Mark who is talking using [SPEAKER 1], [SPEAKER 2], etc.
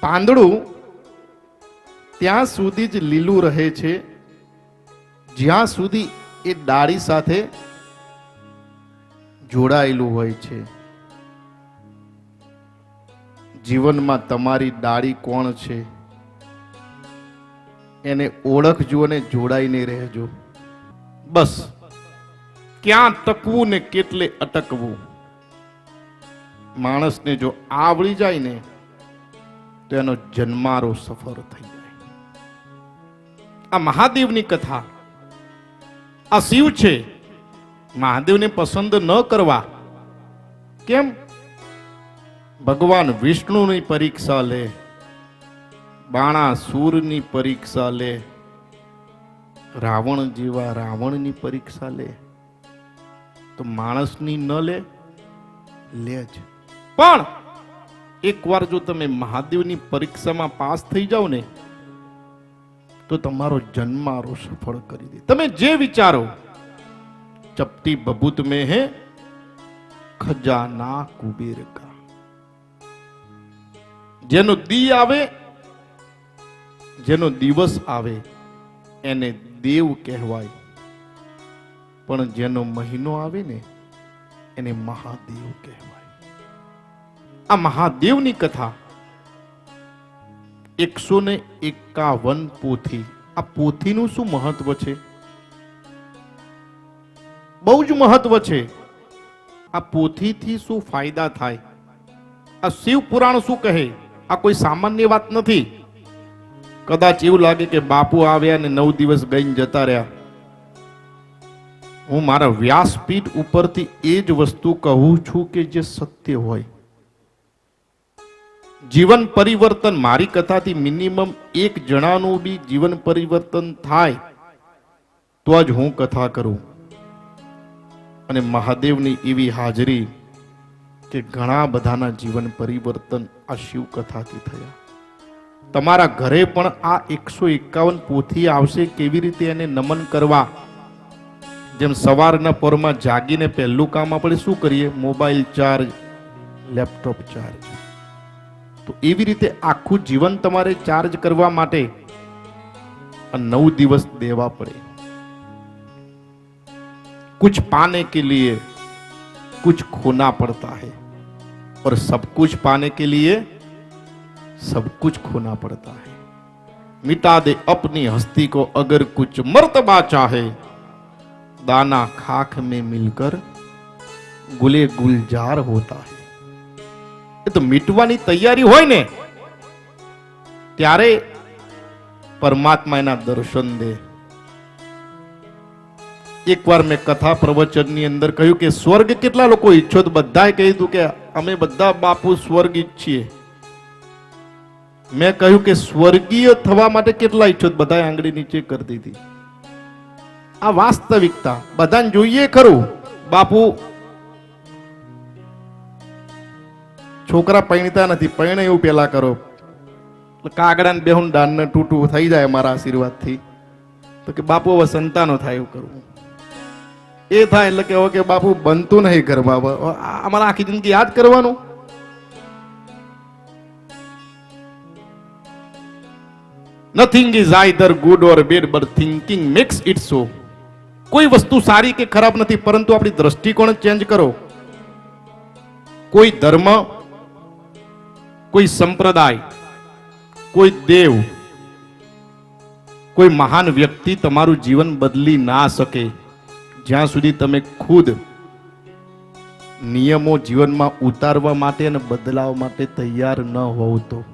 [SPEAKER 1] પાંદડું ત્યાં સુધી જ લીલું રહે છે. જ્યાં સુધી એ ડાળી સાથે જોડાયેલું હોય છે. જીવનમાં તમારી ડાળી કોણ છે? એને ઓળખજો અને જોડાઈને રહેજો. બસ. ક્યાં તકવું ને કેટલે અટકવું? માણસને જો આવડી જાય ને તો એનો જન્મારો સફળ થઈ જાય. આ મહાદેવની કથા. આ શિવ છે. મહાદેવને પસંદ ન કરવા. કેમ? ભગવાન વિષ્ણુની પરીક્ષા લે. બાણાસુરની પરીક્ષા લે. રાવણ જેવા રાવણની પરીક્ષા લે. તો માણસની ન લે લે જ. પણ એકવાર જો તમે મહાદેવની પરીક્ષામાં પાસ થઈ જાઓ ને, તો તમારો જન્મારો સફળ કરી દે. તમે જે વિચારો, ચપટી બબૂત में હે, ખજાના કુબેર કા. જેનો દી આવે, જેનો દિવસ આવે, એને દેવ કહેવાય. પણ જેનો મહિનો આવે ને, એને મહાદેવ કહેવાય. આ મહાદેવની કથા. એકસો ને એકાવન પોથી. આ પોથીનું શું મહત્વ છે? બહુ જ મહત્વ છે. આ પોથીથી શું ફાયદા થાય? આ શિવ પુરાણ શું કહે? આ કોઈ સામાન્ય વાત નથી. કદાચ એવું લાગે કે બાપુ આવ્યા ને નવ દિવસ ગઈને જતા રહ્યા. હું મારા વ્યાસપીઠ ઉપરથી એ જ વસ્તુ કહું છું કે જે સત્ય હોય. જીવન પરિવર્તન, મારી કથાથી મિનિમમ એક જણાનું બી જીવન પરિવર્તન થાય, તો જ હું કથા કરું. અને મહાદેવની એવી હાજરી કે ઘણા બધાના જીવન પરિવર્તન આ શિવ કથાથી થયા. તમારા ઘરે પણ આ એકસો એકાવન પોથી આવશે કેવી રીતે એને નમન કરવા? જેમ સવારના પોરમાં જાગીને પહેલું કામ આપણે શું કરીએ? Mobile charge, laptop charge. તો એવી રીતે આખું જીવન તમારે ચાર્જ કરવા માટે આ નવ દિવસ દેવા પડે कुछ पाने के लिए कुछ खोना पड़ता है और सब कुछ पाने के लिए सब कुछ खोना पड़ता है मिटा दे अपनी हस्ती को अगर कुछ मर्तबा चाहे दाना खाक में मिलकर गुले गुलजार होता है તો મીટવાની તૈયારી હોય ને, ત્યારે પરમાત્મા એના દર્શન દે. એકવાર મેં કથા પ્રવચનની અંદર કહ્યું કે સ્વર્ગ કેટલા લોકો ઈચ્છો તો બધાએ કહી દીધું કે અમે બધા બાપુ સ્વર્ગ ઈચ્છીએ મેં કહ્યું કે સ્વર્ગીય થવા માટે કેટલા ઈચ્છો બધાએ આંગળી નીચે કરી દીધી. આ વાસ્તવિકતા બધાને જોઈએ ખરું. બાપુ છોકરા પૈણતા નથી પૈણે એવું પેલા કરો. કાગડાને બેહું દાનને દાન તૂટું થઈ જાય મારા આશીર્વાદથી. તો કે બાપુ હવે સંતાનો થાય એવું કરવું એ થાય એટલે કે હવે કે બાપુ બનતું નહીં ઘરમાં અમારા આખી જિંદગી યાદ કરવાનું. Nothing is either good or bad but thinking makes it so કોઈ વસ્તુ સારી કે ખરાબ નથી, પરંતુ આપણી દ્રષ્ટિકોણ ચેન્જ કરો. કોઈ ધર્મ કોઈ સંપ્રદાય, કોઈ દેવ, કોઈ મહાન વ્યક્તિ તમારું જીવન બદલી ના શકે. જ્યાં સુધી તમે ખુદ નિયમો જીવનમાં ઉતારવા માટે અને બદલાવ માટે તૈયાર ન હોવ તો.